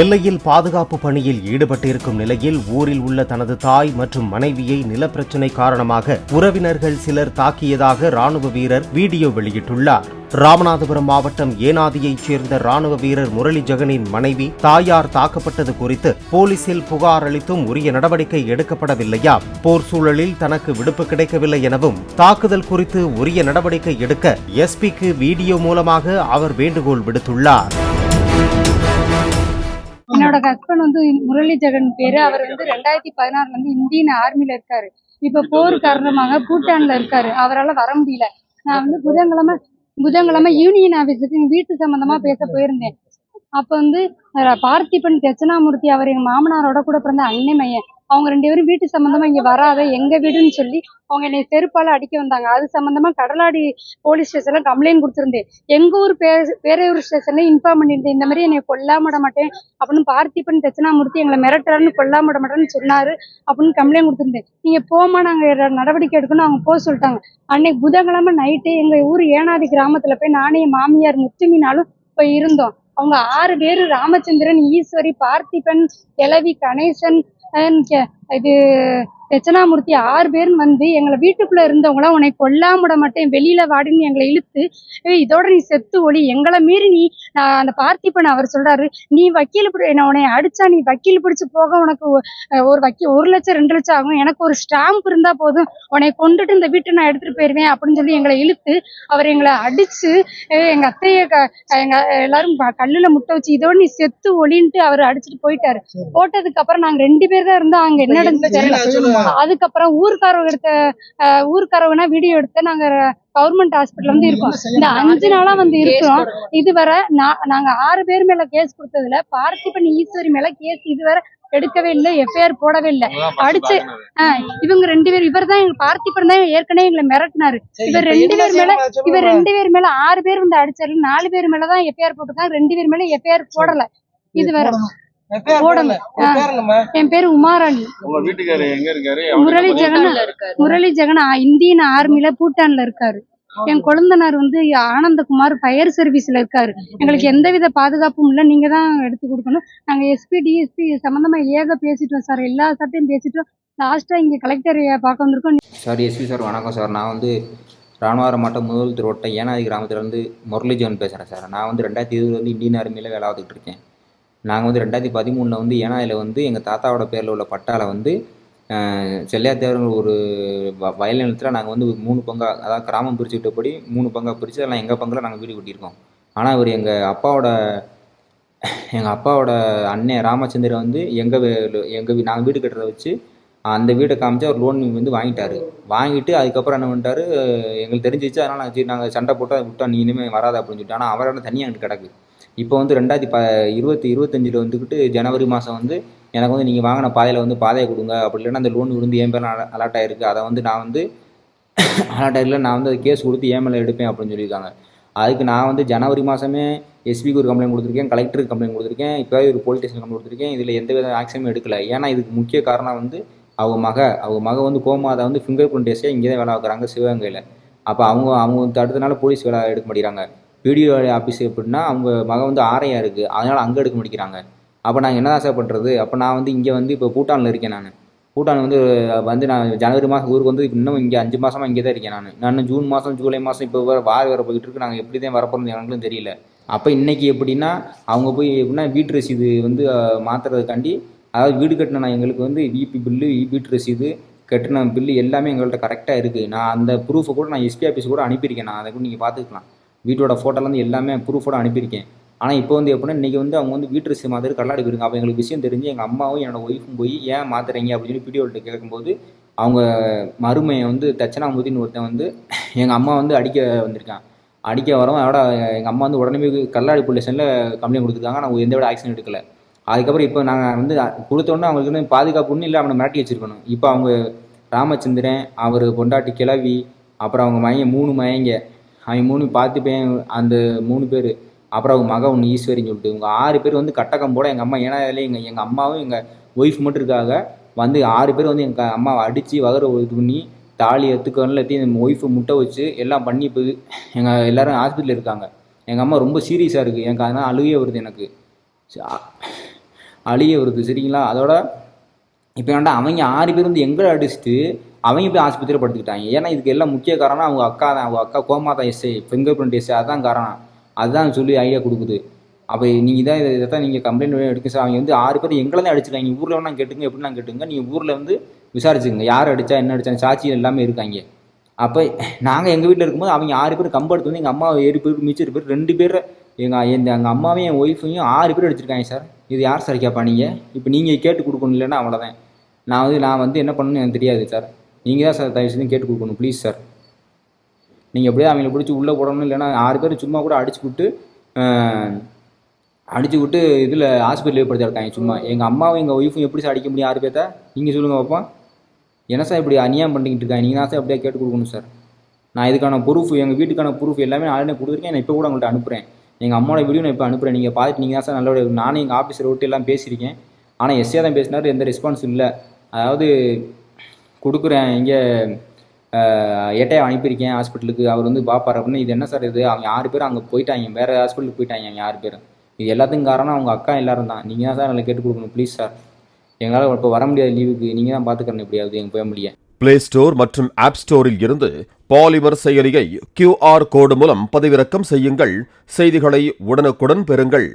எல்லையில் பாதுகாப்பு பணியில் ஈடுபட்டிருக்கும் நிலையில் ஊரில் உள்ள தனது தாய் மற்றும் மனைவியை நிலப்பிரச்சினை காரணமாக உறவினர்கள் சிலர் தாக்கியதாக ராணுவ வீரர் வீடியோ வெளியிட்டுள்ளார். ராமநாதபுரம் மாவட்டம் ஏனாதியைச் சேர்ந்த ராணுவ வீரர் முரளி ஜெகனின் மனைவி தாயார் தாக்கப்பட்டது குறித்து போலீசில் புகார் அளித்தும் உரிய நடவடிக்கை எடுக்கப்படவில்லையா போர் சூழலில் தனக்கு விடுப்பு கிடைக்கவில்லை எனவும் தாக்குதல் குறித்து உரிய நடவடிக்கை எடுக்க எஸ்பிக்கு வீடியோ மூலமாக அவர் வேண்டுகோள் விடுத்துள்ளார். என்னோட ஹஸ்பண்ட் வந்து முரளி ஜெகன் பேரு. அவர் வந்து ரெண்டாயிரத்தி பதினாறுல இருந்து இந்தியன் ஆர்மில இருக்காரு. இப்ப போர் காரணமாக பூட்டான்ல இருக்காரு. அவரால வர முடியல. நான் வந்து புதன்கிழமை புதன்கிழமை யூனியன் ஆபீஸுக்கு வீட்டு சம்பந்தமா பேச போயிருந்தேன். அப்ப வந்து பார்த்திபன் தட்சிணாமூர்த்தி அவர் எங்க மாமனாரோட கூட பிறந்த அன்னை மையன். அவங்க ரெண்டு பேரும் வீட்டு சம்பந்தமா இங்க வராத எங்க வீடுன்னு சொல்லி அவங்க என்னை செருப்பால அடிக்க வந்தாங்க. அது சம்பந்தமா கடலாடி போலீஸ் ஸ்டேஷன்ல கம்ப்ளைண்ட் கொடுத்துருந்தேன். எங்க ஊர் பே பேரையூர் ஸ்டேஷன்ல இன்ஃபார்ம் பண்ணியிருந்தேன். இந்த மாதிரி என்னை கொல்லாம விட மாட்டேன் அப்படின்னு பார்த்திபன் தட்சிணாமூர்த்தி எங்களை மிரட்டுறாருன்னு கொல்லாம விட மாட்டேன்னு சொன்னாரு அப்படின்னு கம்ப்ளைண்ட் கொடுத்துருந்தேன். நீங்க போமா நாங்க நடவடிக்கை எடுக்கணும். அவங்க போக சொல்லிட்டாங்க. அன்னைக்கு புதன்கிழமை நைட்டு எங்க ஊர் ஏனாதி கிராமத்துல போய் நானே என் மாமியார் முத்துமினாலும் போய் இருந்தோம். அவங்க ஆறு பேரு ராமச்சந்திரன் ஈஸ்வரி பார்த்திபன் கிழவி கணேசன் இது தட்சிணாமூர்த்தி ஆறு பேரும் வந்து எங்களை வீட்டுக்குள்ள இருந்தவங்களாம் உன்னை கொல்லாம விட மாட்டேன் வெளியில வாடின்னு எங்களை இழுத்து "ஏய், இதோட நீ செத்து ஒளி. எங்களை மீறி நீ நான் அந்த பார்த்திபன் அவர் சொல்றாரு நீ வக்கீல் பிடி நான் உன்னை அடிச்சா நீ வக்கீல் பிடிச்சு போக உனக்கு ஒரு வக்கீல் ஒரு லட்சம் ரெண்டு லட்சம் ஆகும். எனக்கு ஒரு ஸ்டாம்ப் இருந்தா போதும். உன்னை கொண்டுட்டு இந்த வீட்டை நான் எடுத்துட்டு போயிருவேன் அப்படின்னு சொல்லி எங்களை இழுத்து அவர் எங்களை அடிச்சு எங்க அத்தைய எங்க எல்லாரும் கல்லுல முட்டை வச்சு இதோட நீ செத்து ஒளின்ட்டு அவர் அடிச்சுட்டு போயிட்டாரு. போட்டதுக்கு அப்புறம் நாங்க ரெண்டு பேர் தான் இருந்தோம். அங்க என்ன தெரியல அதுக்கப்புறம் ஊர்க்காரவங்க எடுத்த ஊர்க்காரவங்கன்னா வீடியோ எடுத்து நாங்க கவர்மெண்ட் ஹாஸ்பிட்டல் வந்து இருக்கோம். இந்த அஞ்சு நாளா வந்து இருக்கிறோம். இதுவரை நாங்க ஆறு பேர் மேல கேஸ் கொடுத்ததுல பார்த்திபன் ஈஸ்வரி மேல கேஸ் இதுவரை எடுக்கவே இல்லை எஃப்ஐஆர் போடவே இல்லை. அடிச்சு இவங்க ரெண்டு பேர் இவர் தான் எங்க பார்த்திபன் தான் ஏற்கனவே எங்களை மிரட்டினாரு. இவர் ரெண்டு பேர் மேல இவர் ரெண்டு பேர் மேல ஆறு பேர் வந்து அடிச்சாரு. நாலு பேர் மேலதான் எஃப்ஐஆர் போட்டிருக்காங்க. ரெண்டு பேர் மேல எஃப்ஐஆர் போடல. இதுவரை என் பேரு உமாராணி. உங்க வீட்டுக்காரரு எங்க இருக்காரு? முரளி ஜெகன். முரளி ஜெகன் இந்தியன் ஆர்மில பூட்டான்ல இருக்காரு. என் கொழுந்தனார் வந்து ஆனந்தகுமார் ஃபயர் சர்வீஸ்ல இருக்காரு. எங்களுக்கு எந்தவித பாதுகாப்பும் இல்லை. நீங்க தான் எடுத்து கொடுக்கணும். நாங்க எஸ்பி டிஎஸ்பி சம்பந்தமா ஏக பேசிட்டோம் சார். எல்லா சட்டையும் பேசிட்டோம். லாஸ்டா இங்க கலெக்டர் பார்க்க வந்திருக்கோம். சார் எஸ்பி சார் வணக்கம் சார். நான் வந்து ராணுவரம் மாவட்டம் முதல் திருவட்டம் ஏனாதி கிராமத்துலேருந்து முரளிஜவன் பேசுகிறேன் சார். நான் வந்து ரெண்டாயிரத்தி இருபது வந்து இந்தியன் ஆர்மியில் வேலை பார்த்துட்டு இருக்கேன். நாங்கள் வந்து ரெண்டாயிரத்தி பதிமூணில் வந்து ஏனாயில் வந்து எங்கள் தாத்தாவோட பேரில் உள்ள பட்டாவில் வந்து செல்லையா தேவர்கள் ஒரு வ- வயல் நிலத்தில் நாங்கள் வந்து மூணு பங்கா அதாவது கிராமம் பிரித்து விட்டபடி மூணு பங்காக பிரித்து அதெல்லாம் எங்கள் பங்கில் நாங்கள் வீடு கட்டியிருக்கோம். ஆனால் இவர் எங்கள் அப்பாவோட எங்கள் அப்பாவோட அண்ணன் ராமச்சந்திரன் வந்து எங்கள் எங்கள் நாங்கள் வீடு கட்டுறத வச்சு அந்த வீடை காமிச்சு அவர் லோன் வந்து வாங்கிட்டாரு. வாங்கிட்டு அதுக்கப்புறம் என்ன பண்ணிட்டாரு எங்களுக்கு தெரிஞ்சிச்சு அதனால் நாங்கள் சரி நாங்கள் சண்டை போட்டு அதை விட்டோம் நீ இனிமேல் வராத அப்படின்னு சொல்லிட்டு. ஆனால் அவரோட தனியாக எங்களுக்கு கிடக்கு. இப்போ வந்து ரெண்டாயிரத்தி ப இருபத்தி இருபத்தஞ்சில் வந்துக்கிட்டு ஜனவரி மாதம் வந்து எனக்கு வந்து நீங்கள் வாங்கின பாதையில் வந்து பாதையை கொடுங்க. அப்படி இல்லைன்னா அந்த லோன் விழுந்து என் பேரில் அலாட் ஆகிருக்கு அதை வந்து நான் வந்து அலாட் ஆகிருக்கல நான் வந்து அது கேஸ் கொடுத்து ஏன் மேலே எடுப்பேன் அப்படின்னு சொல்லியிருக்காங்க. அதுக்கு நான் வந்து ஜனவரி மாதமே எஸ்பிக்கு ஒரு கம்ப்ளைண்ட் கொடுத்துருக்கேன் கலெக்டருக்கு கம்ப்ளைண்ட் கொடுத்துருக்கேன் இப்போ ஒரு போலீஸ் ஸ்டேஷன் கம்ப்ளைண்ட் கொடுத்துருக்கேன். இதில் எந்த வித ஆக்ஷனும் எடுக்கல. ஏன்னா இதுக்கு முக்கிய காரணம் வந்து அவங்க மக. அவங்க மக வந்து கோமாதா வந்து ஃபிங்கர் பிரிண்ட் டெஸ்ட்டே இங்கே தான் வேலை வைக்கிறாங்க சிவகங்கையில். அப்போ அவங்க அவங்க தடுத்தனால போலீஸ் வேலை எடுக்க மாட்டேங்கிறாங்க. பிடிஓ ஆஃபீஸ் எப்படின்னா அவங்க மக வந்து ஆரையாக இருக்குது அதனால் அங்கே எடுக்க முடிக்கிறாங்க அப்போ நான் என்ன சார் பண்ணுறது அப்போ நான் வந்து இங்கே வந்து இப்போ பூட்டானில் இருக்கேன் நான். பூட்டான் வந்து வந்து நான் ஜனவரி மாதம் ஊருக்கு வந்து இன்னும் இங்கே அஞ்சு மாதமாக இங்கே தான் இருக்கேன் நான். நான் ஜூன் மாதம் ஜூலை மாதம் இப்போ வர வார வர போயிட்டு இருக்கு. நாங்கள் எப்படி தான் வரப்போகிறது எனக்கும் தெரியல. அப்போ இன்னைக்கு எப்படின்னா அவங்க போய் எப்படின்னா வீட்டு ரசீது வந்து மாற்றுறதுக்காண்டி மாத்துறதுக்காண்டி அதாவது வீடு கட்டின எங்களுக்கு வந்து விபி பில்லு வீட்டு ரசீது கட்டின பில்லு எல்லாமே எங்கள்கிட்ட கரெக்டாக இருக்குது நான் அந்த ப்ரூஃபை கூட நான் எஸ்பி ஆஃபீஸ் கூட அனுப்பியிருக்கேன். நான் அதை கூட நீங்கள் பார்த்துக்கலாம். வீட்டோட ஃபோட்டோலேருந்து எல்லாமே ப்ரூஃபோட அனுப்பியிருக்கேன். ஆனால் இப்போ வந்து எப்படின்னா இன்றைக்கி வந்து அவங்க வந்து வீட்டு ரசீது மாதிரி கல்லாடி போயிருங்க. அப்போ எங்களுக்கு விஷயம் தெரிஞ்சு எங்கள் அம்மாவும் என்னோட ஒய்ஃபும் போய் ஏன் மாத்துறீங்க? அப்படின்னு சொல்லி வீடியோவில் கேட்கும்போது அவங்க மருமையை வந்து தட்சணாமூர்த்தின்னு ஒருத்தன் வந்து எங்கள் அம்மா வந்து அடிக்க வந்திருக்கான். அடிக்க வரவும் அதோட எங்கள் அம்மா வந்து உடனே கல்லாடி போலீஷனில் கம்ப்ளைண்ட் கொடுத்துருக்காங்க. நான் எந்த விட ஆக்ஷன் எடுக்கல. அதுக்கப்புறம் இப்போ நாங்கள் வந்து கொடுத்தோன்னே அவங்களுக்கு வந்து பாதுகாப்புன்னு இல்லை அவனை மிரட்டி வச்சிருக்கணும். இப்போ அவங்க ராமச்சந்திரன் அவர் பொண்டாட்டி கிளவி அப்புறம் அவங்க மயங்க மூணு மயங்க அவங்க மூணு பார்த்து பையன் அந்த மூணு பேர். அப்புறம் அவங்க மகன் ஒன்று ஈஸ்வரின்னு சொல்லிட்டு இவங்க ஆறு பேர் வந்து கட்டக்கம் போட எங்கள் அம்மா ஏன்னா இதில் எங்கள் எங்கள் அம்மாவும் எங்கள் ஒய்ஃப் மட்டும் இருக்காங்க. வந்து ஆறு பேர் வந்து எங்கள் அம்மாவை அடித்து வகர இது பண்ணி தாலி எடுத்துக்கணும் எல்லாத்தையும் எங்கள் ஒய்ஃபு முட்டை வச்சு எல்லாம் பண்ணி இப்போ எங்கள் எல்லோரும் ஹாஸ்பிட்டலில் இருக்காங்க. எங்கள் அம்மா ரொம்ப சீரியஸாக இருக்குது எனக்கு அதனால் அழுகே வருது எனக்கு. அழுகே வருது சரிங்களா? அதோட இப்போ வேண்டாம் அவங்க ஆறு பேர் வந்து எங்களை அடிச்சுட்டு அவங்க போய் ஆஸ்பத்திரியில் படுத்துக்கிட்டாங்க. ஏன்னா இதுக்கு எல்லாம் முக்கிய காரணம் அவங்க அக்கா தான். அவங்க அக்கா கோமாதா தான் எஸ்ஐ ஃபிங்கர் பிரிண்ட் எஸ்ஐ அதுதான் காரணம். அதுதான் சொல்லி ஐடியா கொடுக்குது. அப்போ நீங்கள் தான் இதை தான் நீங்கள் கம்ப்ளைண்ட் எடுக்க சார் அவங்க வந்து ஆறு பேர் எங்களை தான் அடிச்சிருக்காங்க. ஊரில் வேணா கேட்டுங்க எப்படின்னா கேட்டுங்க. நீங்கள் ஊரில் வந்து விசாரிச்சுங்க யார் அடித்தா என்ன அடித்தாங்க சாட்சி எல்லாமே இருக்காங்க. அப்போ நாங்கள் எங்கள் வீட்டில் இருக்கும்போது அவங்க ஆறு பேர் கம்பெடுத்து வந்து எங்கள் அம்மாவை ஏழு பேர் மிச்சர் பேர் ரெண்டு பேர் எங்கள் எங்கள் எங்கள் அம்மாவையும் என் ஒய்ஃபையும் ஆறு பேர் அடிச்சிருக்காங்க சார் இது யார் சார் கேட்பா நீங்கள் இப்போ நீங்கள் கேட்டு கொடுக்கணும் இல்லைன்னா அவ்வளோதான் நான் வந்து நான் வந்து என்ன பண்ணணும்னு எனக்கு தெரியாது சார் நீங்கள் தான் சார் தயவு செஞ்சு கேட்டு கொடுக்கணும் ப்ளீஸ் சார் நீங்கள் எப்படியே அவங்கள பிடிச்சி உள்ளே போடணும் இல்லைன்னா ஆறு பேர் சும்மா கூட அடிச்சு விட்டு அடிச்சு விட்டு இதில் ஹாஸ்பிட்டலில் படுத்தி இருக்காங்க சும்மா. எங்கள் அம்மாவும் எங்கள் ஒய்ஃபும் எப்படி சார் அடிக்க முடியும் ஆறு பேர்த்த நீங்கள் சொல்லுங்கள் பாப்பா. என்ன சார் இப்படி அநியாயம் பண்ணிக்கிட்டு இருக்காங்க? நீங்கள் தான் சார் அப்படியே கேட்டு கொடுக்கணும் சார் நான் இதுக்கான ப்ரூஃப் எங்கள் வீட்டுக்கான ப்ரூஃப் எல்லாமே ஆல்ரெடி கொடுத்துருக்கேன். நான் இப்போ கூட உங்கள்கிட்ட அனுப்புகிறேன் எங்கள் அம்மாவோட வீடியோ நான் இப்போ அனுப்புகிறேன் நீங்கள் பார்த்துட்டு நீங்கள் தான் சார் நல்லபடியாக நானும் எங்கள் ஆஃபீஸரை விட்டு எல்லாம் பேசியிருக்கேன். ஆனால் எஸ்ஏ தான் பேசினார் எந்த ரெஸ்பான்ஸ் இல்லை. அதாவது கொடுக்குறேன் இங்கே எட்டையை அனுப்பியிருக்கேன் ஹாஸ்பிட்டலுக்கு. அவர் வந்து பார்ப்பார் அப்படின்னு இது என்ன சார் இது? அவங்க ஆறு பேர் அங்கே போயிட்டாங்க வேறு ஹாஸ்பிட்டலுக்கு போயிட்டாங்க அவங்க ஆறு பேர் இது எல்லாத்துக்கும் காரணம் அவங்க அக்கா எல்லாரும் தான். நீங்கள் தான் சார் எங்களை கேட்டு கொடுக்கணும் ப்ளீஸ் சார் எங்களால் இப்போ வர முடியாது லீவுக்கு நீங்கள் தான் பார்த்துக்கணும் எப்படியாவது எங்கள் ஃபேமிலியை பிளே ஸ்டோர் மற்றும் ஆப் ஸ்டோரில் இருந்து பாலிமர் செயலியை கியூஆர் கோடு மூலம் பதிவிறக்கம் செய்யுங்கள். செய்திகளை உடனுக்குடன் பெறுங்கள்.